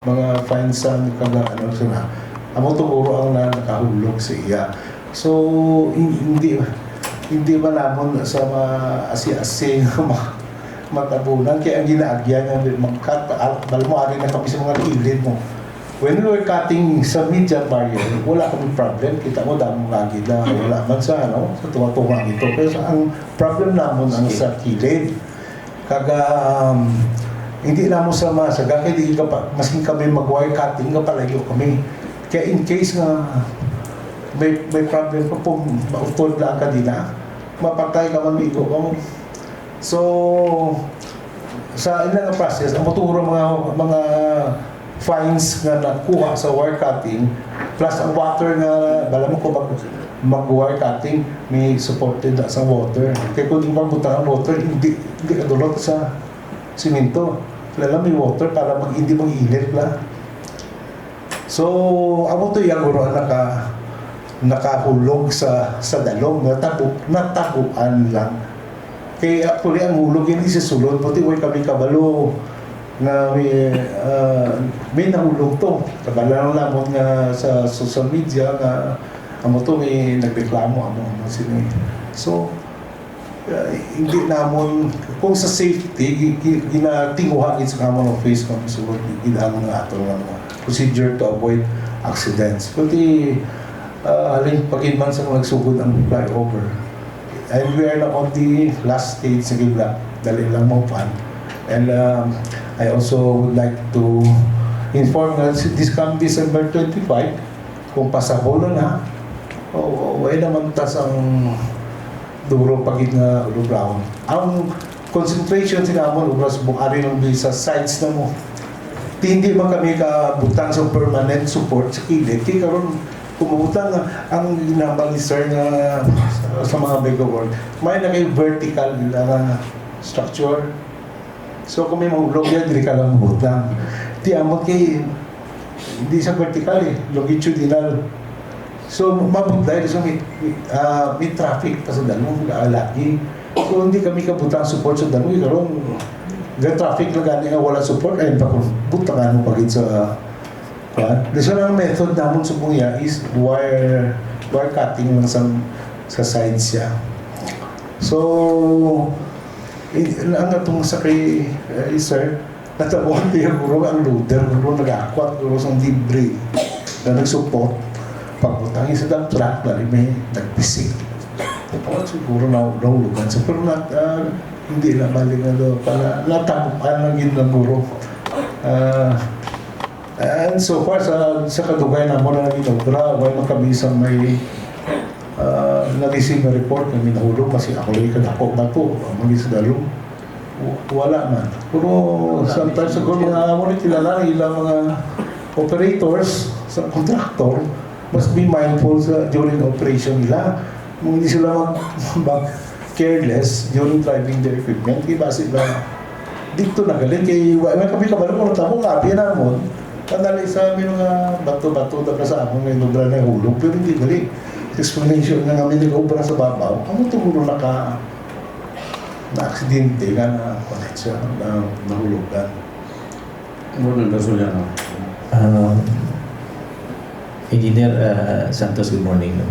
mga fines sa kaga ano sila amo tuguro ang na nakahulog sa iya. So hin- hindi hindi ba namon sa mga asi-asi ma- matabunan. Kaya ang ginaagyan nga magkat bal mo ari na kami sa mga kilid mo. When we were cutting sa media barrier wala kami problem. Kita mo damo lagi na wala man sa ano sa tuwa-tuwa ito pero ang problem namon ang sa kilid kaga um, hindi na mo sa masaga kaya di ka pa masking kami mag-wire cutting ka palayo kami. Kaya in case nga may may problem pa po mautod lang ka din mapatay ka man ka mo. So sa ilang process ang muturo mga mga fines nga nakuha sa wire cutting plus ang water nga bala mo ko mag mag wire cutting may supported na sa water. Kaya kung di magbutang ang water hindi hindi ka dulot sa simento lala may water para mag hindi mag-init la so amo to yung guro naka nakahulog sa sa dalong. Natabu natabuan lang. Kay actually ang hulog hindi sa sulod pati way kami kabalo na may ah, may nahulog to. Kabalo lang lamon nga sa social media nga. Amo to may nagreklamo amo amo sini so uh, hindi namon kung sa safety gi- gi- ginatinguhan sa kamon of face kung sulod ginamon nga ato nga mga procedure to avoid accidents. Pati uh, halin pagin man sa kung nagsugod ang flyover. And we are now on the last stage sa gibla dali lang mo pan and um, I also would like to inform nga this come December 25 kung pasahol na o oh, oh, naman tas ang duro pagit nga ulubraon. Ang concentration sila mo lubras bung ari ng sa sides na mo. Di hindi man kami ka butang sa permanent support sa kilid. Kaya karon kumutang ang ginambang sir nga sa, sa mga mega world. May na kay vertical nga structure. So kung may mahulog yan, hindi ka lang butang. Di amot kay hindi sa vertical eh, longitudinal. So, mabot dahil sa may, ah, may traffic pa sa dalong lagi. So, hindi kami kabutang support sa dalong. Karoon, ga traffic na gani nga wala support, ayun pa kung butangan mo pagit sa uh, so, ang method namon sa buya is wire wire cutting lang sa, sa sides siya. So, eh, ang atong sa kay eh, sir, natabuhan din guro ang loader, guro nag-akwat, guro sa libre na nag-support pagutangin sa dump truck, dali may nagpisik. Tapos siguro na nahulugan sa pero na, ah, hindi na balik na doon para natabukan lang yun ng guro. Ah, and so far sa sa kadugay na mo na doktora, wala kami sa may uh, na-receive na report kami nahulog kasi ako lagi kadako ba to, ang mga dalong wala man. Pero sometimes siguro mga amo ni kilala ilang mga operators sa contractor must be mindful sa during operation nila. Kung hindi sila mag, mag careless during driving their equipment, iba sila dito na galing kay may kami kabalo ko tamo nga piya namon kanali sa amin mga bato-bato na sa amon may lubra na hulog pero hindi gali explanation nga kami nag-obra sa babaw amo tumuro na ka na aksidente nga na connection na nahulugan Muna na yan. no? Um, Engineer uh, Santos, good morning. No?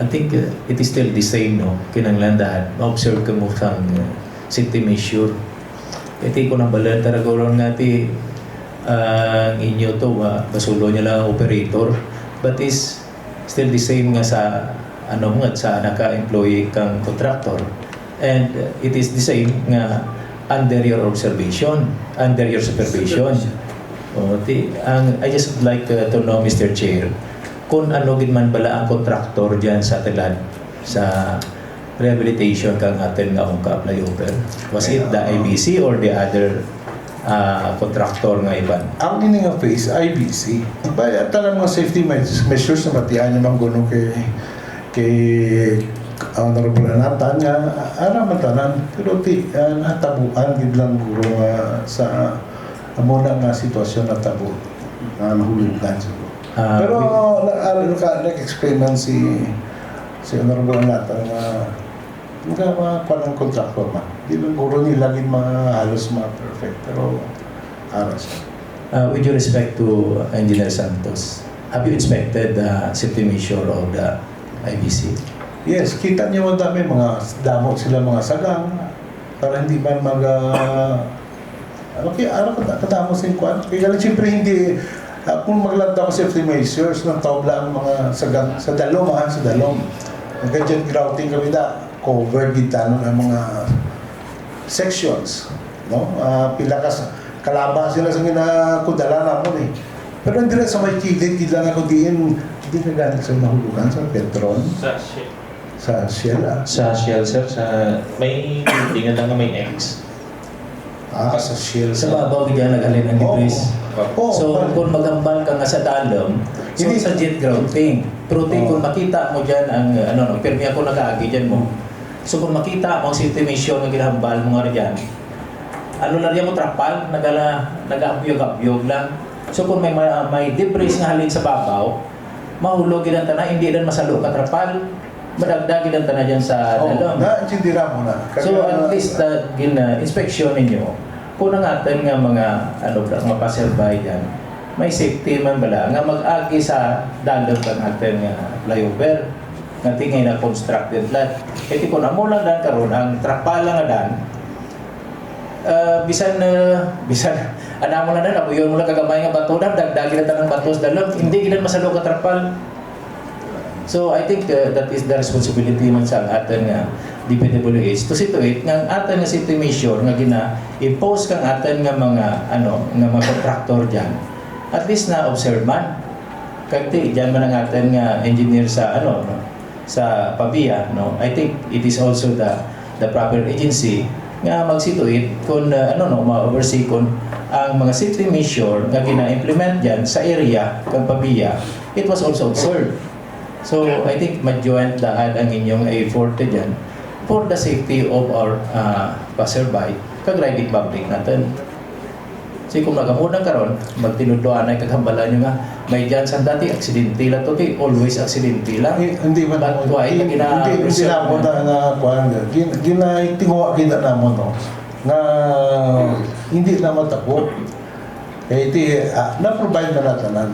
I think uh, it is still the same, no? Kinanglan dahil ma-observe ka mo sa uh, safety measure. Iti ko nang balan taragaron nga ti uh, ang inyo to, uh, basulo niya lang ang operator. But is still the same nga sa ano nga sa naka-employee kang contractor. And uh, it is the same nga under your observation, under your supervision. Oh, ti, ang, I just would like uh, to know, Mr. Chair, kung ano gid man bala ang kontraktor diyan sa Atelan sa rehabilitation kang atin nga akong ka-flyover. Was it the IBC or the other uh, contractor nga iban? ang ini nga phase IBC ba tanang mga safety measures, na matihan niya mangguno kay kay honorable natan nga ara man tanan pero ti uh, natabuan gid lang guro nga sa amo na nga sitwasyon na tabu na nahulugan siguro Ah, pero we- na, ano ka nag-explain man si si honorable natan nga nga mga panang kontraktor man di lang guro nila gid mga halos mga perfect pero aras Uh, with due respect to Engineer Santos, have you inspected the safety measure of the IBC? Yes, kita niyo ang dami mga damo sila mga sagang para hindi man mag uh, okay, ano ka kadamo sa kwan. Kaya lang siyempre hindi uh, kung maglanda ko safety measures ng taobla ang mga sagang sa dalom ha, sa dalom. Nagka-jet grouting kami da covered kita ng mga sections no Ah, pila ka sa- kalaba sila sa ginakudala na mo eh pero hindi sa may kilid di lang ako diin hindi na galing sa nahulugan sa Petron Sa sa Shell ah. Sa Shell, sir, sa may lang na may X. Ah, sa Shell. Sa babaw, hindi nag-alin ang Oo. debris. Oo, So, pal- kung magambal ka nga sa dalom, so Hindi. sa jet grouting, protein, Oo. kung makita mo dyan ang, ano, no, permi ako nag-aagi dyan mo. So, kung makita mo ang mission na ginahambal mo nga dyan, ano lang yan mo trapal, nagala, nag-abyog-abyog lang. So, kung may, may, may debris nga halin sa babaw, mahulog yun ang tanan, hindi din masalo ka trapal, madagdag yun ang tanan dyan sa Oo, dalom. na mo na. So at least uh, gina inspection ninyo kung ang atin nga mga ano ba mga passerby diyan may safety man bala nga mag-agi sa dalog kang atin nga flyover nga tingay na constructed lot. Iti kun amo lang dan karon ang trapala nga dan uh, bisan uh, bisan ana mo na dan abuyon mo lang kagamay nga bato dan dagdagi na tanang bato sa dalog hindi gid masalo ka trapal. So I think uh, that is the responsibility man sa atin nga DPWH to it nga atin nga measure nga gina impose kang atin nga mga ano nga mga contractor diyan at least na observe man. Kagti diyan man ang atin nga engineer sa ano no, sa Pabia no I think it is also the the proper agency nga magsituit kung uh, ano no ma-oversee kung ang mga safety measure nga gina-implement diyan sa area kang Pabia it was also observed. So, I think ma-joint lahat ang inyong effort dyan for the safety of our uh, passerby, kag riding public natin. So, kung nagamunang karon, magtinudloan ay kaghambalan nyo nga, may dyan sa dati, aksidente lang to, kay always aksidente lang. Eh, hindi man But mo hindi hindi hindi na mo na nga. Kuan gin ginaitingo kita na mo no? Nga hindi na matako eh iti ah, na provide na natanan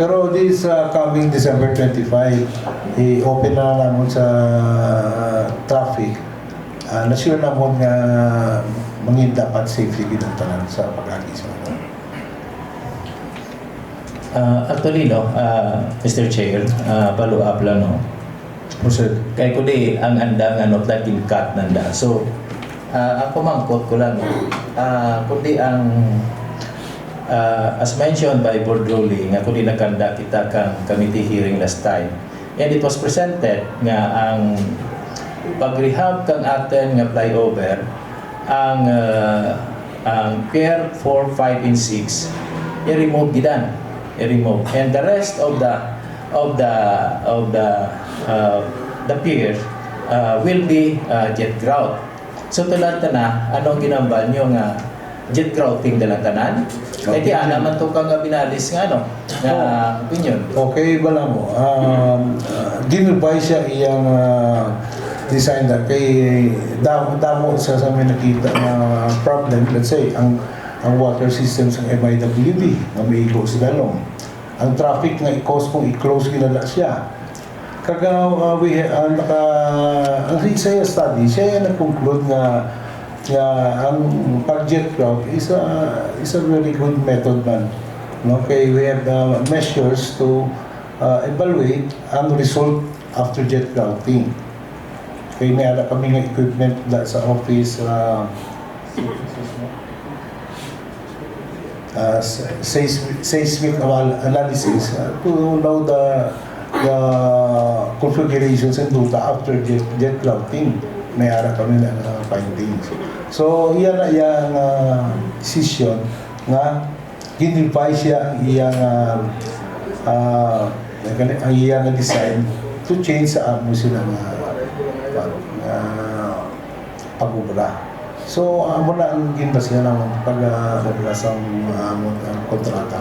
pero this uh, coming December 25 i-open na namon sa traffic uh, na-sure na mo nga mangin dapat safety ginantanan sa pag-agi sa ano. Uh, actually, no, uh, Mr. Chair, uh, follow up lang, no. Proceed. Kaya ko di, ang andang ano, laging cut nanda. So, uh, ako mangkot ko lang, uh, kundi ang uh, as mentioned by Board Ruling, ako di nakanda kita kang committee hearing last time. And it was presented nga ang pag-rehab kang aten nga flyover, ang uh, ang Pier 4, 5, and 6, i-remove gidan. I-remove. And the rest of the of the of the uh, the pier uh, will be uh, jet grout. So tulad na anong ginambal nyo nga jet grouting dalang tanan? Kaya ti ana man to ka nga binalis nga ano nga opinion. Okay ba lang mo? Um, uh, ginubay siya iyang uh, design na kay damo, damo sa sa may nakita na problem. Let's say, ang ang water system sa MIWD na may ilo sa dalong. Ang traffic nga i-cause kung i-close ginala siya. Kaga uh, we uh, naka ang sa study siya nag-conclude nga nga ang pag-jet crowd is a is a very good method man. No kay we have uh, measures to uh, evaluate ang result after jet grouting. Kay may ala kami nga equipment da sa office uh, uh, seismic, seismic anal- analysis uh, to know the the configurations and data after jet, jet clouding may ara kami na uh, findings so iyan na iyang uh, decision nga ginivay siya ang iyang uh, uh, ang iyang design to change sa amo sila nga pag uh, pag-ubra So, amo na ang ginbasihan ng pag-ublasang uh, amo ang kontrata.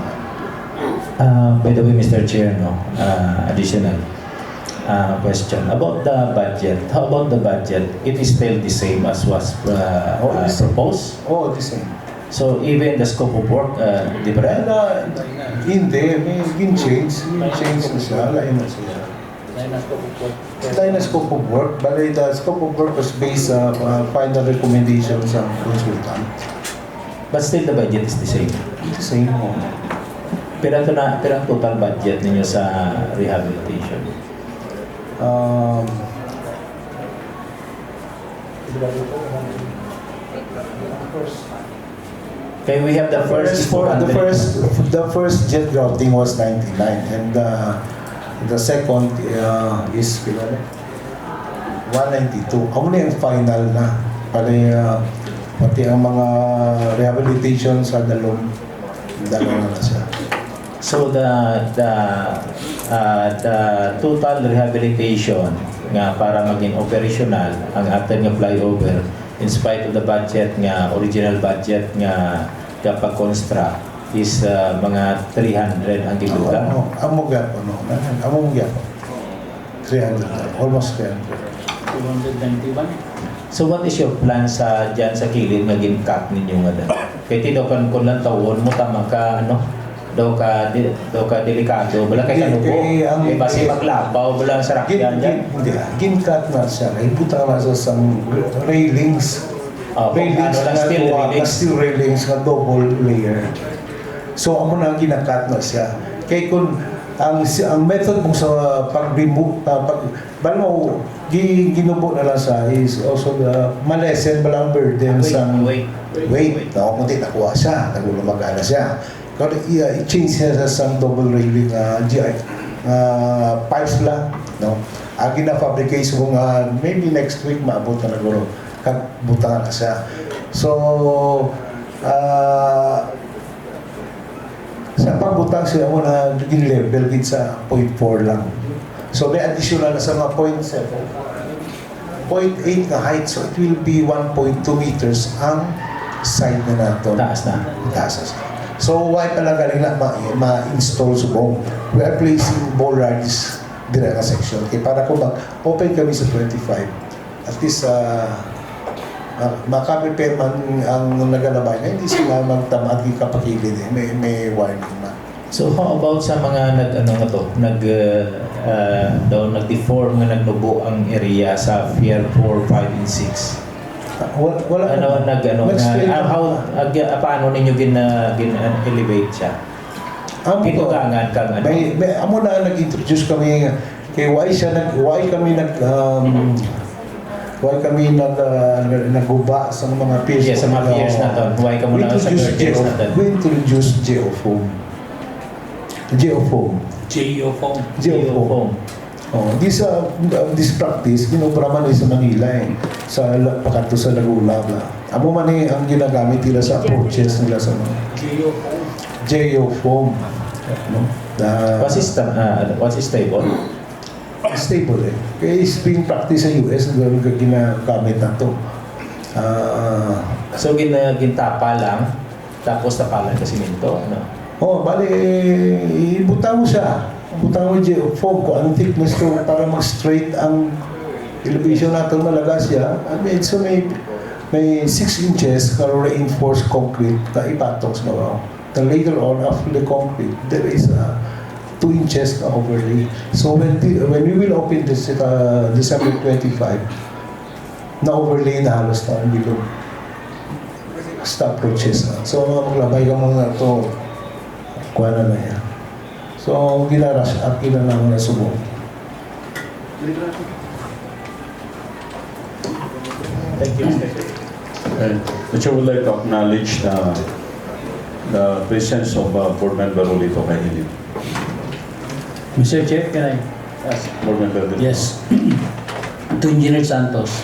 Uh, by the way, Mr. Chair, no, uh, additional uh, question about the budget. How about the budget? It is still the same as was uh, Oh, uh, it's- proposed. Oh, the same. So even the scope of work, uh, di ba? Na, hindi, may gin-change, gin-change na siya, lain na siya. Dahil na scope of work, bali the scope of work was based sa uh, final recommendations ng consultant. But still the budget is the same. The same mo. Pero ito na, pero ang total budget ninyo sa rehabilitation. Um, Okay, we have the first for the 400. first the first jet grouting was 99 and uh, the second uh, is kailan? 192. Ako na yung final na. Pati, uh, pati ang mga rehabilitation sa dalon. Dalawa na siya. So the the uh, the total rehabilitation nga para maging operational ang atin nga flyover in spite of the budget nga original budget nga kapag construct is uh, mga 300 ang gibutan. Amo, amo gapo no. Amo gapo. 300. Almost 300. 291. So what is your plan sa diyan sa kilid nga gin-cut ninyo nga dan? Kay ti daw kan kun lang tawon mo tama ka ano daw ka di, daw ka delikado bala kay kanubo kay ang- kay basi maglabaw bala sa rakyan gin, diyan hindi, ginkat na siya. Ibuta na sa sang railings. Oh, kung ano lang steel railings. steel railings nga double layer. So amo na ginakat na siya. Kay kun ang ang method mo sa pag-remove uh, pag balo mo gi, ginubo na lang sa is also the malesen balang burden sa wait. wait no kung di nakuha siya nagulumagana siya kalau i- i-change siya sa sang double railing uh, GI uh, pipes lang no? Ang gina-fabricate mo nga maybe next week maabot na naguro. Kag butangan na siya. So uh, sa pagbutang siya mo na naging level gid sa 0.4 lang. So may additional na sa mga 0.7 0.8 na height so it will be 1.2 meters ang side na nato. Taas na. taas na. So, why pala galing na ma- ma-install sa buong? We are placing bollards dire na section. Okay, para kung mag-open kami sa 25, at least uh, makaprepare man ang nagalabay na hindi sila magtamad yung kapakilid eh. May, may warning na. So how about sa mga nag ano nga to, nag uh, uh, daw nag-deform nga nagnubo ang area sa Pier 4, 5 and 6. Wala, wala Ano nag ano na ah, na- how ag, ah, paano ninyo gin uh, gin uh, elevate siya? Amo to. Ginugangan kang ano. May, may, amo na nag-introduce kami kay why siya nag why kami nag um, why kami nag uh, naguba sa mga peers Yeah, sa mga peers na to. Why ka we muna sa peers na to? we introduce geofoam geofoam GEO phone. geofoam oh this uh, this practice ginobra man ni sa Manila eh sa pakato sa Laguna ba amo man eh ang ginagamit nila sa approaches nila sa mga GEO phone. geofoam no the What is uh, what is stable? stable eh. Kaya is being practice sa US, ginagamit na to. Ah, So gin uh, gintapa lang tapos tapalan ka simento ano? oh, bali, eh, ibutang mo siya. Ibutang mo yung foam ko, anong thickness ko para mag-straight ang elevation natin malaga siya. I mean, so may, may 6 inches na reinforced concrete na ipatong sa mga. Then later on, after the concrete, there is a 2 inches na overlay. So when, the, when we will open this uh, December 25, na overlay na halos na ang bilog. Stop approaches. So maglabay ka muna ito, kuha na na yan. So ginarush up, ginanaman na subong. Thank you. And the chair would like to acknowledge the, the presence of uh, Board Member Rolito Kailin. Mr. Chair, can I ask? Board Member Rolito. Yes. to Engineer Santos.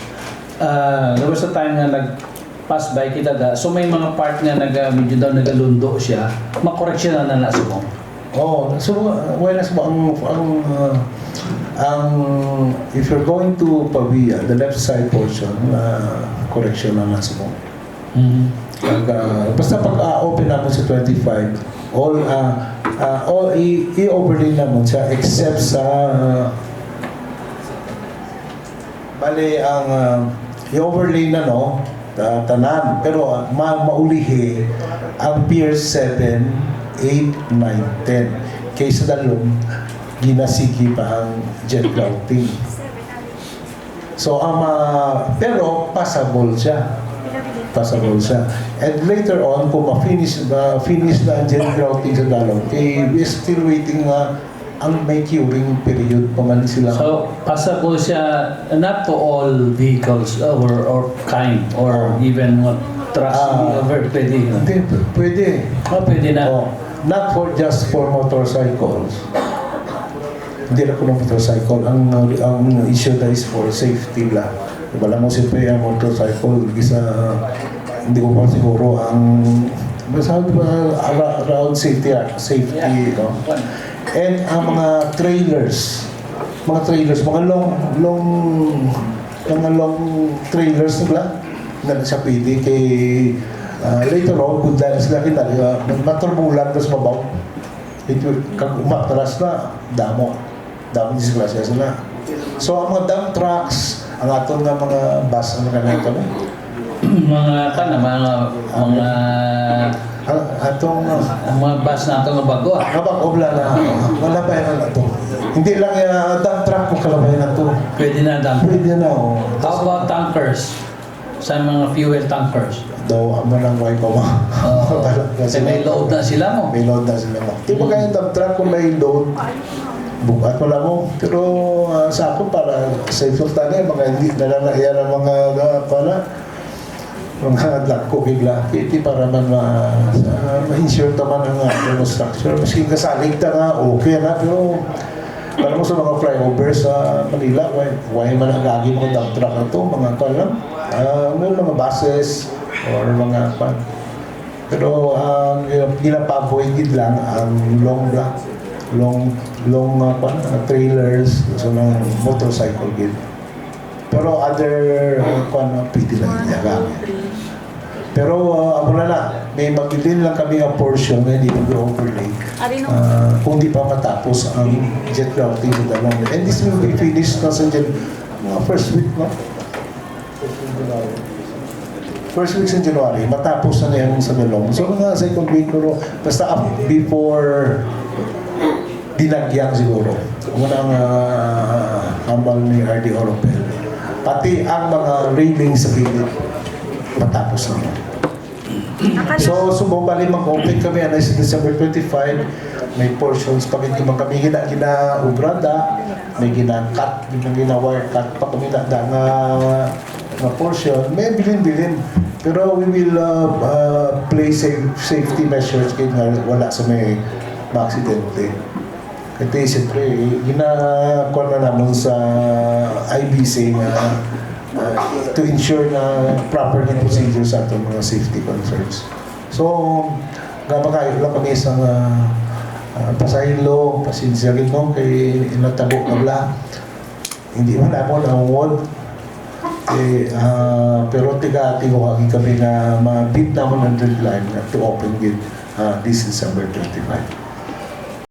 Uh, there was a time na nag-pass by kita da. So may mga part nga nag, medyo daw nagalundo siya. Makorek siya na mo. Oh, so uh, awareness mo ang ang uh, ang if you're going to Pavia, the left side portion, uh, correction na nasa mo. Mm-hmm. Pag, uh, basta pag uh, open naman sa 25, all uh, uh, all i-overlay naman siya except sa uh, bali ang uh, i-overlay na no ta- tanan. Pero ah, ma maulihi ang Pier 7, 8, 9, 10. Kaysa dalong, ginasigi pa ang jet grouting. So, ang mga- pero passable siya. Passable siya. And later on, kung ma-finish, ma-finish na ang jet grouting sa dalong, eh, we're still waiting na ang may curing period pa man sila. So, passable siya not to all vehicles or or kind or even what trucks Ah. uh, pwede. Hindi, pwede. Oh, pwede na. Oh, not for just for motorcycles. Hindi na po ng motorcycle. Ang, ang issue na is for safety lang. Wala mo siyempre ang motorcycle. Isa, hindi ko pa siguro ang masabi ba ara- around safety, safety, no? And ang mga trailers, mga trailers, mga long, long, mga long trailers nila, na sa pwede kay ah, later on, kung dahil sila kita, uh, maturbulan tapos mabaw. Ito, kag umatras na, damo. Damo disgrasya sila. So, ang mga dump trucks, ang aton nga mga bus, ang mga nito, mga kana mga mga atong ang mga bus na itong bago. ah. Kapag obla na, wala pa yan na to. Hindi lang yung uh, dump truck kung kalabayan na to. Pwede na dump. Pwede na, oh. How about tankers? Sa mga fuel tankers. Daw, amo lang wipe mo. Oo. Kasi may load na sila mo. May load na sila mo. Di ba kaya dump truck kung may load, bukat wala mo. Pero ah, sa ako para safe yung tanay, mga hindi nalalaya ng mga uh, pala, mga dako bigla. Iti para man ma, uh, ma-insure naman ang uh, structure. Maski kasalig ta nga, okay na. Pero alam mo sa mga flyover sa Manila, why, why man ang lagi mga dump truck na to, mga kwan lang. May mga buses or mga kwan. Pero ang uh, ginapavoid gid lang ang long black long long uh, kwan, uh, trailers so ng motorcycle gid. Pero other uh, kwan uh, pwede lang iagamit. Pero uh, amo na na, may magdilin lang kami ang portion na hindi mag-overlay. No. Uh, kung di pa matapos ang jet routing sa dalawang. And this will be finished na sa jet, mga first week, no? First week sa January, matapos na na yung sa dalawang. So mga second week, pero basta up before dinagyang siguro. Unang uh, hambal ni RD Oropel. Pati ang mga railing sa gilid, matapos na. So, sumubali mag-open kami sa December 25. May portions pa rin kami kami gina, gina ubrada, may gina-cut, gina, gina wire cut pa kami na nga, nga portion. May bilin-bilin. Pero we will uh, uh, place safe, safety measures kaya nga wala sa may ma-aksidente. Kasi siyempre, ginakuha na naman sa IBC na uh, to ensure na proper na procedure sa atong mga safety concerns. So, gama kayo lang kami sa uh, uh, pasahilo, pasensya rin no, kay inatabo na bla. Hindi man ako nawod. Eh, uh, pero tiga-ati ko kami kami na ma-beat naman ang deadline to open gate uh, this December 25.